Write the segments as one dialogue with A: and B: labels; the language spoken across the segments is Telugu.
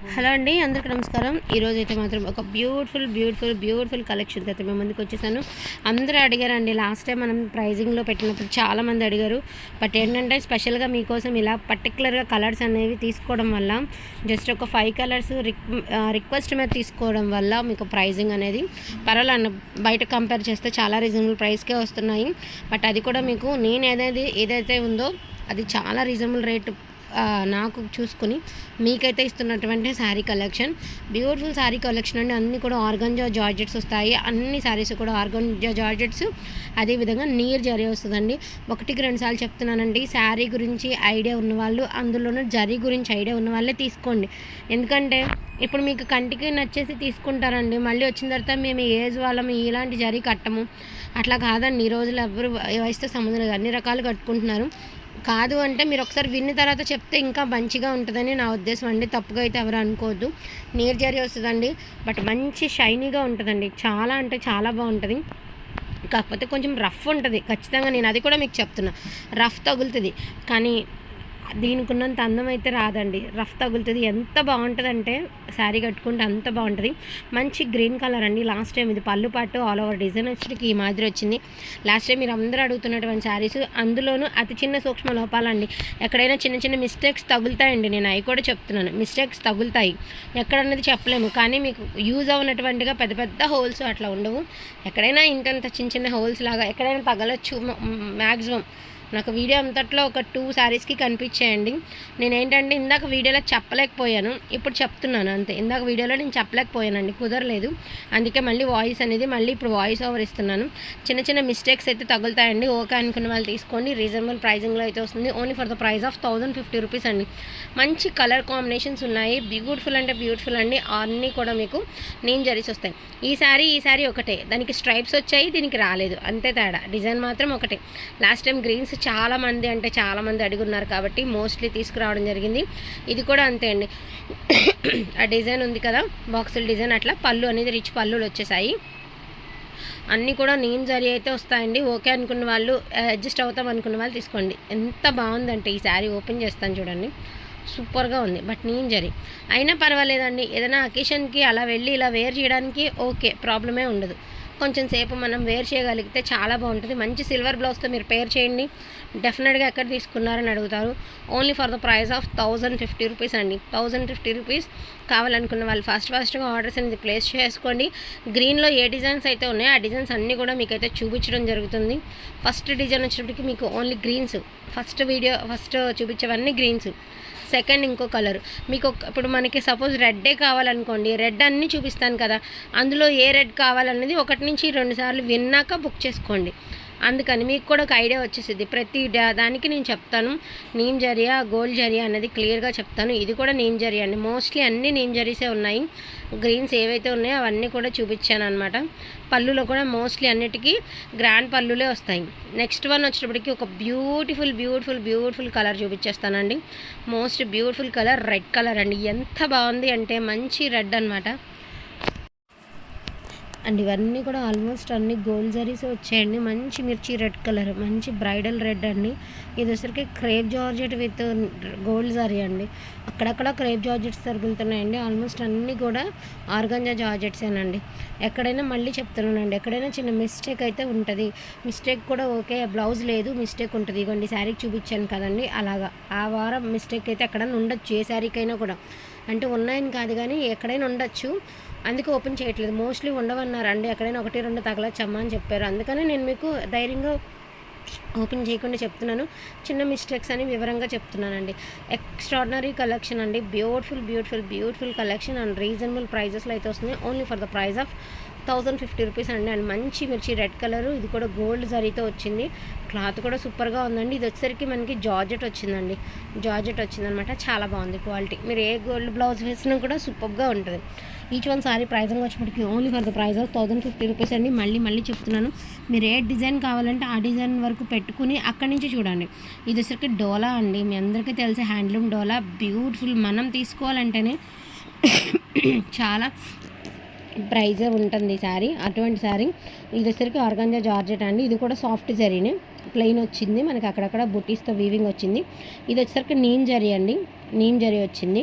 A: హలో అండి అందరికీ నమస్కారం. ఈరోజు అయితే మాత్రం ఒక బ్యూటిఫుల్ బ్యూటిఫుల్ బ్యూటిఫుల్ కలెక్షన్ అయితే మేము ముందుకు వచ్చేసాను. అందరూ అడిగారండి లాస్ట్ టైం మనం ప్రైజింగ్లో పెట్టినప్పుడు చాలా మంది అడిగారు. బట్ ఏంటంటే స్పెషల్గా మీకోసం ఇలా పర్టికులర్గా కలర్స్ అనేవి తీసుకోవడం వల్ల జస్ట్ ఒక ఫైవ్ కలర్స్ రిక్వెస్ట్ మీద తీసుకోవడం వల్ల మీకు ప్రైజింగ్ అనేది పర్వాలేదు. బయట కంపేర్ చేస్తే చాలా రీజనబుల్ ప్రైస్కే వస్తున్నాయి. బట్ అది కూడా మీకు నేను ఏదైతే ఏదైతే ఉందో అది చాలా రీజనబుల్ రేట్ నాకు చూసుకుని మీకైతే ఇస్తున్నటువంటి sari collection beautiful sari collection అండి. అన్నీ కూడా ఆర్గంజా జార్జెట్స్ వస్తాయి. అన్ని శారీస్ కూడా ఆర్గంజా జార్జెట్స్. అదేవిధంగా నీర్ జరీ వస్తుందండి. ఒకటికి రెండు సార్లు చెప్తున్నానండి. శారీ గురించి ఐడియా ఉన్నవాళ్ళు అందులోనూ జరీ గురించి ఐడియా ఉన్న వాళ్ళే తీసుకోండి. ఎందుకంటే ఇప్పుడు మీకు కంటికి నచ్చేసి తీసుకుంటారండి. మళ్ళీ వచ్చిన తర్వాత మేము ఏజ్ వాళ్ళం ఇలాంటి జరీ కట్టము. అట్లా కాదండి. ఈ రోజులు ఎవరు వయసుతో సంబంధం లేదు. అన్ని రకాలు కట్టుకుంటున్నారు. కాదు అంటే మీరు ఒకసారి విన్న తర్వాత చెప్తే ఇంకా మంచిగా ఉంటుందని నా ఉద్దేశం అండి. తప్పుగా అయితే ఎవరు అనుకోవద్దు. నీరు జరి వస్తుందండి. బట్ మంచి షైనీగా ఉంటుందండి. చాలా అంటే చాలా బాగుంటుంది. కాకపోతే కొంచెం రఫ్ ఉంటుంది. ఖచ్చితంగా నేను అది కూడా మీకు చెప్తున్నా. రఫ్ తగులుతుంది. కానీ దీనికి ఉన్నంత అందం అయితే రాదండి. రఫ్ తగులుతుంది. ఎంత బాగుంటుందంటే శారీ కట్టుకుంటే అంత బాగుంటుంది. మంచి గ్రీన్ కలర్ అండి. లాస్ట్ టైం ఇది పళ్ళు పాటు ఆల్ ఓవర్ డిజైన్ వచ్చేటికి ఈ మాదిరి వచ్చింది. లాస్ట్ టైం మీరు అందరూ అడుగుతున్నటువంటి శారీస్ అందులోనూ అతి చిన్న సూక్ష్మ లోపాలండి. ఎక్కడైనా చిన్న చిన్న మిస్టేక్స్ తగులుతాయండి. నేను అవి కూడా చెప్తున్నాను. మిస్టేక్స్ తగులుతాయి. ఎక్కడన్నది చెప్పలేము. కానీ మీకు యూజ్ అవునటువంటిగా పెద్ద పెద్ద హోల్స్ అట్లా ఉండవు. ఎక్కడైనా ఇంతంత చిన్న చిన్న హోల్స్ లాగా ఎక్కడైనా తగలచ్చు. మ్యాక్సిమం నాకు వీడియో అంతట్లో ఒక టూ శారీస్కి కనిపించేయండి. నేను ఏంటంటే ఇందాక వీడియోలో చెప్పలేకపోయాను. ఇప్పుడు చెప్తున్నాను అంతే. ఇందాక వీడియోలో నేను చెప్పలేకపోయానండి. కుదరలేదు. అందుకే మళ్ళీ వాయిస్ అనేది మళ్ళీ ఇప్పుడు వాయిస్ ఓవర్ ఇస్తున్నాను. చిన్న చిన్న మిస్టేక్స్ అయితే తగులుతాయండి. ఓకే అనుకున్న వాళ్ళు తీసుకోండి. రీజనబుల్ ప్రైజింగ్లో అయితే వస్తుంది. Only for the price of thousand fifty rupees అండి. మంచి కలర్ కాంబినేషన్స్ ఉన్నాయి. బ్యూటిఫుల్ అంటే బ్యూటిఫుల్ అండి. అన్నీ కూడా మీకు నేను జరీస్ వస్తాయి. ఈ శారీ ఈ శారీ ఒకటే. దానికి స్ట్రైప్స్ వచ్చాయి దీనికి రాలేదు. అంతే తేడా. డిజైన్ మాత్రం ఒకటే. లాస్ట్ టైం గ్రీన్స్ చాలామంది అంటే చాలామంది అడుగున్నారు కాబట్టి మోస్ట్లీ తీసుకురావడం జరిగింది. ఇది కూడా అంతే అండి. ఆ డిజైన్ ఉంది కదా బాక్సుల డిజైన్ అట్లా పళ్ళు అనేది రిచ్ పళ్ళులు వచ్చేసాయి. అన్నీ కూడా నేను జరి అయితే వస్తాయండి. ఓకే అనుకున్న వాళ్ళు అడ్జస్ట్ అవుతాం అనుకున్న వాళ్ళు తీసుకోండి. ఎంత బాగుందంటే ఈ శారీ ఓపెన్ చేస్తాను చూడండి. సూపర్గా ఉంది బట్ నేను జరి. అయినా పర్వాలేదండి ఏదైనా అకేషన్కి అలా వెళ్ళి ఇలా వేర్ చేయడానికి ఓకే ప్రాబ్లమే ఉండదు. కొంచెం సేపు మనం వేర్ చేయగలిగితే చాలా బాగుంటుంది. మంచి సిల్వర్ బ్లౌజ్తో మీరు పేర్ చేయండి. డెఫినెట్గా ఎక్కడ తీసుకున్నారని అడుగుతారు. Only for the price of thousand fifty rupees అండి. థౌజండ్ ఫిఫ్టీ రూపీస్ కావాలనుకున్న వాళ్ళు ఫాస్ట్ ఫాస్ట్గా ఆర్డర్స్ అనేది ప్లేస్ చేసుకోండి. గ్రీన్లో ఏ డిజైన్స్ అయితే ఉన్నాయో ఆ డిజైన్స్ అన్నీ కూడా మీకైతే చూపించడం జరుగుతుంది. ఫస్ట్ డిజైన్ వచ్చినప్పటికి మీకు only greens. First video first చూపించేవన్నీ greens. Second ఇంకో కలర్. మీకు ఒక- ఇప్పుడు మనకి సపోజ్ రెడ్డే కావాలనుకోండి రెడ్ అన్నీ చూపిస్తాను కదా అందులో ఏ రెడ్ కావాలన్నది ఒకటి నుంచి రెండు సార్లు విన్నాక బుక్ చేసుకోండి. అందుకని మీకు కూడా ఒక ఐడియా వచ్చేసింది ప్రతి దానికి నేను చెప్తాను. నీమ్ జరియా గోల్డ్ జరియా అనేది క్లియర్గా చెప్తాను. ఇది కూడా నీమ్ జరియా అండి. మోస్ట్లీ అన్ని నీమ్ జరీసే ఉన్నాయి. గ్రీన్స్ ఏవైతే ఉన్నాయో అవన్నీ కూడా చూపించాను అనమాట పళ్ళులో కూడా మోస్ట్లీ అన్నిటికీ గ్రాండ్ పళ్ళులే వస్తాయి. నెక్స్ట్ వన్ వచ్చేటప్పటికి ఒక beautiful beautiful beautiful colour చూపించేస్తానండి. Most beautiful colour red colour అండి. ఎంత బాగుంది అంటే మంచి రెడ్ అనమాట అండ్ ఇవన్నీ కూడా ఆల్మోస్ట్ అన్ని గోల్డ్ జరీస్ వచ్చాయండి. మంచి మిర్చి రెడ్ కలర్ మంచి బ్రైడల్ రెడ్ అండి. ఇది వచ్చరికి crepe georgette with gold zari అండి. అక్కడక్కడ క్రేప్ జార్జెట్స్ తరుగులుతున్నాయండి. ఆల్మోస్ట్ అన్నీ కూడా ఆర్గంజా జార్జెట్సేనండి. ఎక్కడైనా మళ్ళీ చెప్తున్నానండి. ఎక్కడైనా చిన్న మిస్టేక్ అయితే ఉంటుంది. మిస్టేక్ కూడా ఓకే బ్లౌజ్ లేదు మిస్టేక్ ఉంటుంది. ఇగోండి శారీకి చూపించాను కదండి. అలాగా. ఆ వారం మిస్టేక్ అయితే ఎక్కడైనా ఉండొచ్చు. ఏ శారీకైనా కూడా. అంటే ఉన్నాయని కాదు కానీ ఎక్కడైనా ఉండొచ్చు. అందుకే ఓపెన్ చేయట్లేదు. మోస్ట్లీ ఉండవన్నారండి ఎక్కడైనా ఒకటి రెండు తగలచ్చమ్మా అని చెప్పారు. అందుకనే నేను మీకు ధైర్యంగా ఓపెన్ చేయకుండా చెప్తున్నాను. చిన్న మిస్టేక్స్ అని వివరంగా చెప్తున్నానండి. ఎక్స్ట్రాడినరీ కలెక్షన్ అండి. Beautiful beautiful beautiful collection and reasonable ప్రైజెస్లో అయితే వస్తుంది only for the price of thousand fifty rupees అండి. అండ్ మంచి మిర్చి రెడ్ కలర్. ఇది కూడా గోల్డ్ జరీతో వచ్చింది. క్లాత్ కూడా సూపర్గా ఉందండి. ఇది వచ్చేసరికి మనకి జార్జెట్ వచ్చిందండి. జార్జెట్ వచ్చిందనమాట. చాలా బాగుంది క్వాలిటీ. మీరు ఏ గోల్డ్ బ్లౌజ్ వేసినా కూడా సూపర్గా ఉంటుంది. ఈచ్ వన్ సారీ ప్రైజింగ్ వచ్చేప్పటికి only for the price of fifty rupees అండి. మళ్ళీ మళ్ళీ చెప్తున్నాను. మీరు ఏ డిజైన్ కావాలంటే ఆ డిజైన్ వరకు పెట్టుకుని అక్కడి నుంచి చూడండి. ఇది వచ్చరికి డోలా అండి. మీ అందరికీ తెలిసే హ్యాండ్లూమ్ డోలా. బ్యూటిఫుల్. మనం తీసుకోవాలంటేనే చాలా ప్రైజ్ ఉంటుంది శారీ. అటువంటి శారీ ఇది వచ్చేసరికి ఆర్గాంజా జార్జెట్ అండి. ఇది కూడా సాఫ్ట్ జరీనే. ప్లెయిన్ వచ్చింది. మనకి అక్కడక్కడ బుటీస్తో వీవింగ్ వచ్చింది. ఇది వచ్చేసరికి నీమ్ జరీ అండి. నీమ్ జరీ వచ్చింది.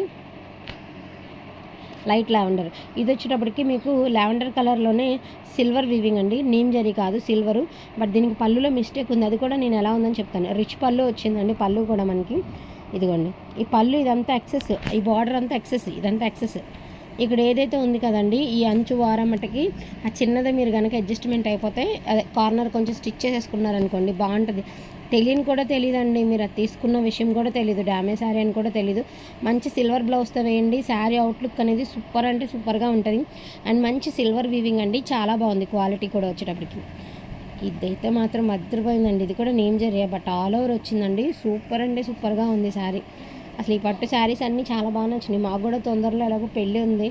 A: లైట్ లావెండర్ ఇది వచ్చేటప్పటికి మీకు లావెండర్ కలర్లోనే సిల్వర్ వీవింగ్ అండి. నీమ్ జరీ కాదు సిల్వరు బట్ దీనికి పళ్ళులో మిస్టేక్ ఉంది. అది కూడా నేను ఎలా ఉందని చెప్తాను. రిచ్ పళ్ళు వచ్చిందండి. పళ్ళు కూడా మనకి. ఇదిగోండి. ఈ పళ్ళు ఇదంతా ఎక్సెస్ ఈ బార్డర్ అంతా ఎక్సెస్ ఇదంతా ఎక్సెస్ ఇక్కడ ఏదైతే ఉంది కదండి ఈ అంచు వారం మటుకి ఆ చిన్నది మీరు కనుక అడ్జస్ట్మెంట్ అయిపోతే అదే కార్నర్ కొంచెం స్టిచ్ చేసేసుకున్నారనుకోండి బాగుంటుంది. తెలియని కూడా తెలియదండి మీరు అది తీసుకున్న విషయం కూడా తెలియదు డ్యామేజ్ శారీ అని కూడా తెలియదు మంచి సిల్వర్ బ్లౌజ్తో వేయండి శారీ అవుట్లుక్ అనేది సూపర్ అంటే సూపర్గా ఉంటుంది. అండ్ మంచి సిల్వర్ వీవింగ్ అండి చాలా బాగుంది క్వాలిటీ కూడా వచ్చేటప్పటికి. ఇదైతే మాత్రం అద్దరిపోయిందండి ఇది కూడా నేమ్ జరిగా బట్ ఆల్ ఓవర్ వచ్చిందండి. సూపర్ అంటే సూపర్గా ఉంది శారీ అసలు ఈ పట్టు శారీస్ అన్నీ చాలా బాగా నచ్చినాయి. మాకు కూడా తొందరలో ఎలాగో పెళ్ళి ఉంది.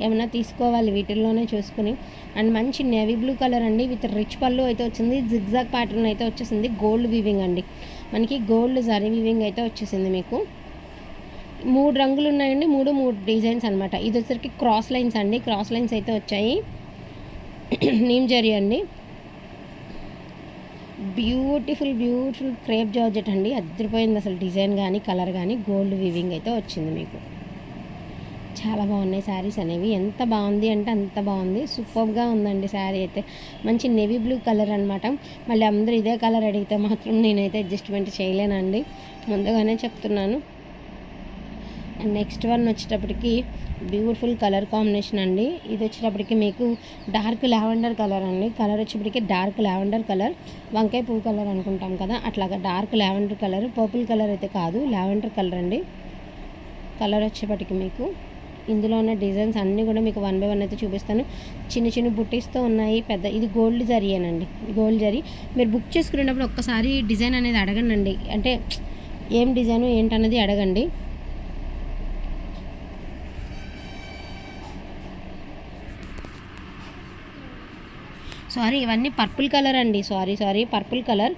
A: ఏమైనా తీసుకోవాలి వీటిల్లోనే చూసుకుని. అండ్ మంచి నేవీ బ్లూ కలర్ అండి. విత్ రిచ్ పళ్ళు అయితే వచ్చింది. జిగ్జాగ్ ప్యాటర్న్ అయితే వచ్చేసింది. గోల్డ్ వీవింగ్ అండి. మనకి గోల్డ్ జరీ వీవింగ్ అయితే వచ్చేసింది మీకు. మూడు రంగులు ఉన్నాయండి. మూడు మూడు డిజైన్స్ అనమాట ఇది వచ్చరికి క్రాస్ లైన్స్ అండి. క్రాస్ లైన్స్ అయితే వచ్చాయి. నీమ్ జరీ అండి. బ్యూటిఫుల్ బ్యూటిఫుల్ క్రేప్ జార్జెట్ అండి. అద్దరిపోయింది అసలు డిజైన్ కానీ కలర్ కానీ గోల్డ్ వీవింగ్ అయితే వచ్చింది మీకు. చాలా బాగున్నాయి శారీస్ అనేవి. ఎంత బాగుంది అంటే అంత బాగుంది. సూపర్గా ఉందండి శారీ అయితే. మంచి నెవీ బ్లూ కలర్ అనమాట మళ్ళీ అందరూ ఇదే కలర్ అడిగితే మాత్రం నేనైతే అడ్జస్ట్మెంట్ చేయలేనండి. ముందుగానే చెప్తున్నాను. నెక్స్ట్ వన్ వచ్చేటప్పటికి బ్యూటిఫుల్ కలర్ కాంబినేషన్ అండి. ఇది వచ్చేటప్పటికి మీకు డార్క్ లావెండర్ కలర్ అండి. కలర్ వచ్చేప్పటికి డార్క్ లావెండర్ కలర్. వంకాయ పువ్వు కలర్ అనుకుంటాం కదా అట్లాగా dark lavender colour purple colour అయితే కాదు లావెండర్ కలర్ అండి. కలర్ వచ్చేప్పటికి మీకు ఇందులో ఉన్న డిజైన్స్ అన్నీ కూడా మీకు వన్ బై వన్ అయితే చూపిస్తాను. చిన్న చిన్న బుట్టీస్తో ఉన్నాయి పెద్ద ఇది గోల్డ్ జరీయేనండి గోల్డ్ జరీ. మీరు బుక్ చేసుకునేటప్పుడు ఒక్కసారి డిజైన్ అనేది అడగండి అంటే ఏం డిజైను ఏంటన్నది అడగండి. సారీ ఇవన్నీ పర్పుల్ కలర్ అండి. Sorry sorry purple colour.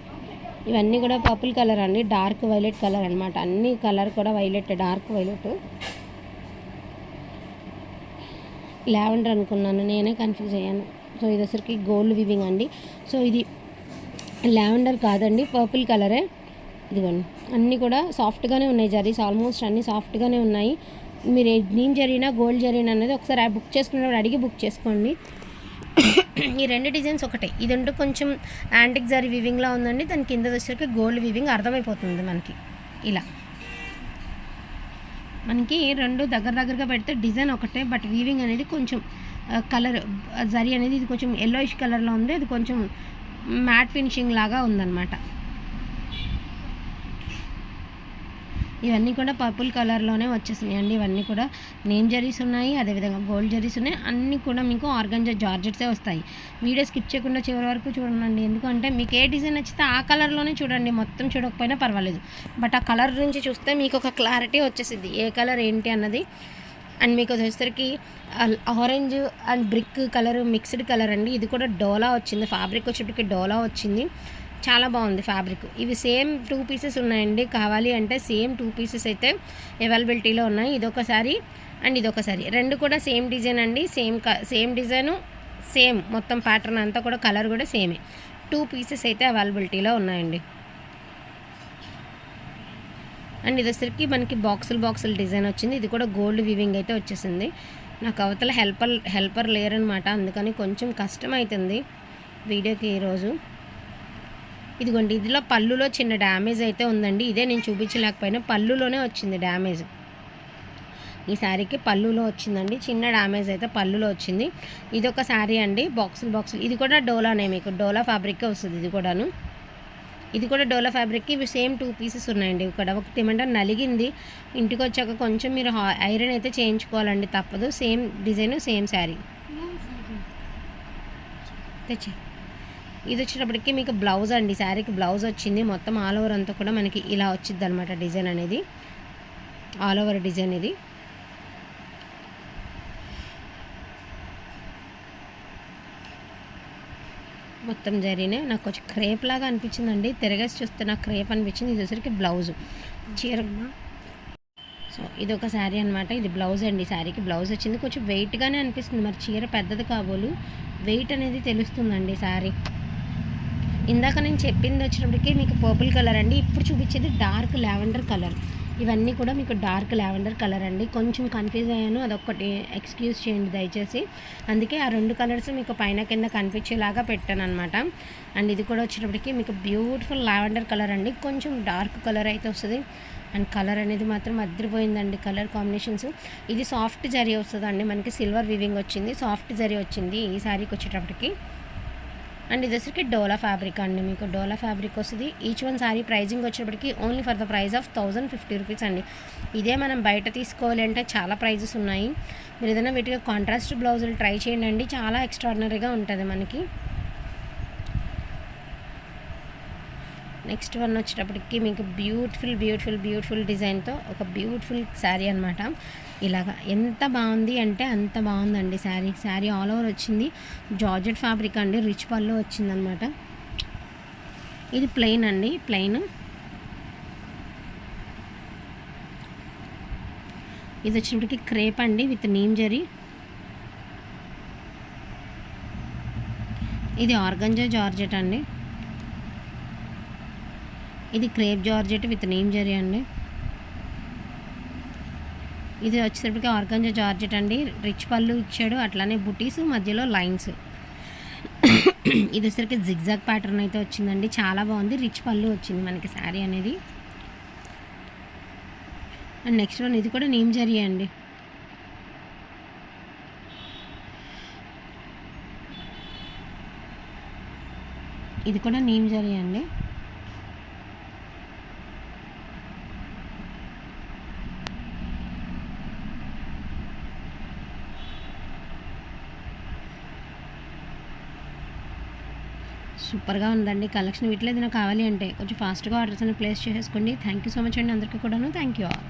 A: ఇవన్నీ కూడా పర్పుల్ కలర్ అండి. డార్క్ వైలెట్ కలర్ అనమాట అన్ని కలర్ కూడా వైలెట్ డార్క్ వైలెట్. లావెండర్ అనుకున్నాను. నేనే కన్ఫ్యూజ్ అయ్యాను. సో ఇది వచ్చరికి గోల్డ్ వివింగ్ అండి. సో ఇది లావెండర్ కాదండి. పర్పుల్ కలరే. ఇదిగోండి. అన్నీ కూడా సాఫ్ట్గానే ఉన్నాయి జరీస్. ఆల్మోస్ట్ అన్నీ సాఫ్ట్గానే ఉన్నాయి. మీరు నీమ్ జరిగినా గోల్డ్ జరిగినా అనేది ఒకసారి బుక్ చేసుకున్నప్పుడు అడిగి బుక్ చేసుకోండి. ఈ రెండు డిజైన్స్ ఒకటే. ఇది ఉంటూ కొంచెం యాంటిక్ జరీ వివింగ్లా ఉందండి. దాని కింద వచ్చేసరికి గోల్డ్ వివింగ్ అర్థమైపోతుంది మనకి. ఇలా. మనకి రెండు దగ్గర దగ్గరగా పెడితే డిజైన్ ఒకటే బట్ వీవింగ్ అనేది కొంచెం కలర్ జరీ అనేది ఇది కొంచెం ఎల్లోయిష్ కలర్లో ఉంది. అది కొంచెం మ్యాట్ ఫినిషింగ్ లాగా ఉందన్నమాట. ఇవన్నీ కూడా పర్పుల్ కలర్లోనే వచ్చేసినాయి అండి ఇవన్నీ కూడా నేమ్ జరీస్ ఉన్నాయి అదేవిధంగా గోల్డ్ జరీస్ ఉన్నాయి. అన్నీ కూడా మీకు ఆర్గంజా జార్జెట్సే వస్తాయి. వీడియో స్కిప్ చేయకుండా చివరి వరకు చూడండి. ఎందుకంటే మీకు ఏ డిజైన్ నచ్చితే ఆ కలర్లోనే చూడండి. మొత్తం చూడకపోయినా పర్వాలేదు. బట్ ఆ కలర్ నుంచి చూస్తే మీకు ఒక క్లారిటీ వచ్చేసింది ఏ కలర్ ఏంటి అన్నది. అండ్ మీకు వచ్చేసరికి orange and brick colour mixed colour అండి. ఇది కూడా డోలా వచ్చింది. ఫ్యాబ్రిక్ వచ్చేటికి డోలా వచ్చింది. చాలా బాగుంది ఫ్యాబ్రిక్. ఇవి సేమ్ టూ పీసెస్ ఉన్నాయండి. కావాలి అంటే సేమ్ టూ పీసెస్ అయితే అవైలబిలిటీలో ఉన్నాయి. ఇదొకసారి అండ్ ఇదొకసారి. రెండు కూడా సేమ్ డిజైన్ అండి. సేమ్ సేమ్ డిజైను సేమ్ మొత్తం ప్యాటర్న్ అంతా కూడా కలర్ కూడా సేమే. టూ పీసెస్ అయితే అవైలబిలిటీలో ఉన్నాయండి. అండ్ ఇది వచ్చరికి మనకి బాక్సులు బాక్సులు డిజైన్ వచ్చింది. ఇది కూడా గోల్డ్ వివింగ్ అయితే వచ్చేసింది. నాకు అవతల హెల్పర్ హెల్పర్ లేరనమాట అందుకని కొంచెం కష్టం అవుతుంది వీడియోకి ఈరోజు ఇదిగోండి ఇదిలో పళ్ళులో చిన్న డ్యామేజ్ అయితే ఉందండి. ఇదే నేను చూపించలేకపోయినా పళ్ళులోనే వచ్చింది డ్యామేజ్. ఈ శారీకి పళ్ళులో వచ్చిందండి. చిన్న డ్యామేజ్ అయితే పళ్ళులో వచ్చింది. ఇది ఒక శారీ అండి. బాక్సులు బాక్సులు. ఇది కూడా డోలానే మీకు. డోలా ఫ్యాబ్రిక్కే వస్తుంది ఇది కూడాను. ఇది కూడా డోలా ఫ్యాబ్రిక్కి ఇవి సేమ్ టూ పీసెస్ ఉన్నాయండి. ఇక్కడ ఒకటి ఏమంటే నలిగింది. ఇంటికి వచ్చాక కొంచెం మీరు ఐరన్ అయితే చేయించుకోవాలండి తప్పదు. Same design same sari. తెచ్చి ఇది వచ్చేటప్పటికి మీకు బ్లౌజ్ అండి శారీకి బ్లౌజ్ వచ్చింది. మొత్తం ఆల్ ఓవర్ అంతా కూడా మనకి ఇలా వచ్చింది అనమాట డిజైన్ అనేది. ఆల్ ఓవర్ డిజైన్ ఇది. మొత్తం జరిగినే నాకు కొంచెం క్రేప్ లాగా అనిపించిందండి. తిరగేసి చూస్తే నాకు క్రేప్ అనిపించింది. ఇది వచ్చరికి బ్లౌజ్. చీర సో ఇది ఒక శారీ అనమాట ఇది బ్లౌజ్ అండి శారీకి బ్లౌజ్ వచ్చింది. కొంచెం వెయిట్గానే అనిపిస్తుంది. మరి చీర పెద్దది కాబోలు వెయిట్ అనేది తెలుస్తుందండి శారీ. ఇందాక నేను చెప్పింది వచ్చినప్పటికీ మీకు పర్పుల్ కలర్ అండి. ఇప్పుడు చూపించేది డార్క్ లావెండర్ కలర్ ఇవన్నీ కూడా మీకు డార్క్ లావెండర్ కలర్ అండి. కొంచెం కన్ఫ్యూజ్ అయ్యాను. అదొకటి ఎక్స్క్యూజ్ చేయండి దయచేసి. అందుకే ఆ రెండు కలర్స్ మీకు పైన కింద కనిపించేలాగా పెట్టాను అనమాట అండ్ ఇది కూడా వచ్చేటప్పటికి మీకు బ్యూటిఫుల్ లావెండర్ కలర్ అండి. కొంచెం డార్క్ కలర్ అయితే వస్తుంది. అండ్ కలర్ అనేది మాత్రం అదిరిపోయిందండి కలర్ కాంబినేషన్స్ ఇది సాఫ్ట్ జరీ వస్తుందండి. మనకి సిల్వర్ వివింగ్ వచ్చింది. సాఫ్ట్ జరీ వచ్చింది ఈ శారీకి వచ్చేటప్పటికి. అండ్ ఇది వచ్చరికి డోలా ఫ్యాబ్రిక్ అండి. మీకు డోలా ఫ్యాబ్రిక్ వస్తుంది. ఈచ్ వన్ సారీ ప్రైజింగ్ వచ్చేటప్పటికి only for the price of thousand fifty rupees అండి. ఇదే మనం బయట తీసుకోవాలి అంటే చాలా ప్రైజెస్ ఉన్నాయి. మీరు ఏదైనా వీటికి కాంట్రాస్ట్ బ్లౌజులు ట్రై చేయండి అండి. చాలా ఎక్స్ట్రాడినరీగా ఉంటుంది మనకి. నెక్స్ట్ వన్ వచ్చేటప్పటికి మీకు బ్యూటిఫుల్ బ్యూటిఫుల్ బ్యూటిఫుల్ డిజైన్తో ఒక బ్యూటిఫుల్ శారీ అనమాట ఇలాగా ఎంత బాగుంది అంటే అంత బాగుందండి శారీ. శారీ ఆల్ ఓవర్ వచ్చింది. జార్జెట్ ఫ్యాబ్రిక్ అండి. రిచ్ పళ్ళు వచ్చిందనమాట ఇది ప్లెయిన్ అండి. ప్లెయిన్ ఇది వచ్చినప్పటికి క్రేప్ అండి విత్ నీమ్ జరీ ఇది ఆర్గంజా జార్జెట్ అండి. ఇది క్రేప్ జార్జెట్ విత్ నీమ్ జరీ అండి. ఇది వచ్చేటప్పటికి ఆర్గంజా జార్జెట్ అండి. రిచ్ పళ్ళు ఇచ్చాడు. అట్లానే బుటీస్ మధ్యలో లైన్స్. ఇది వచ్చేసరికి జిగ్జాగ్ ప్యాటర్న్ అయితే వచ్చిందండి. చాలా బాగుంది. రిచ్ పళ్ళు వచ్చింది మనకి శారీ అనేది. అండ్ నెక్స్ట్ వన్ ఇది కూడా నేమ్ జరీ అండి. ఇది కూడా నేమ్ జరీ అండి. సూపర్గా ఉందండి. కలెక్షన్ వీటిలో ఏదైనా కావాలి అంటే కొంచెం ఫాస్ట్గా ఆర్డర్స్ అని ప్లేస్ చేసేసుకోండి. థ్యాంక్ యూ సో మచ్ అండి అందరికీ కూడాను. Thank you all.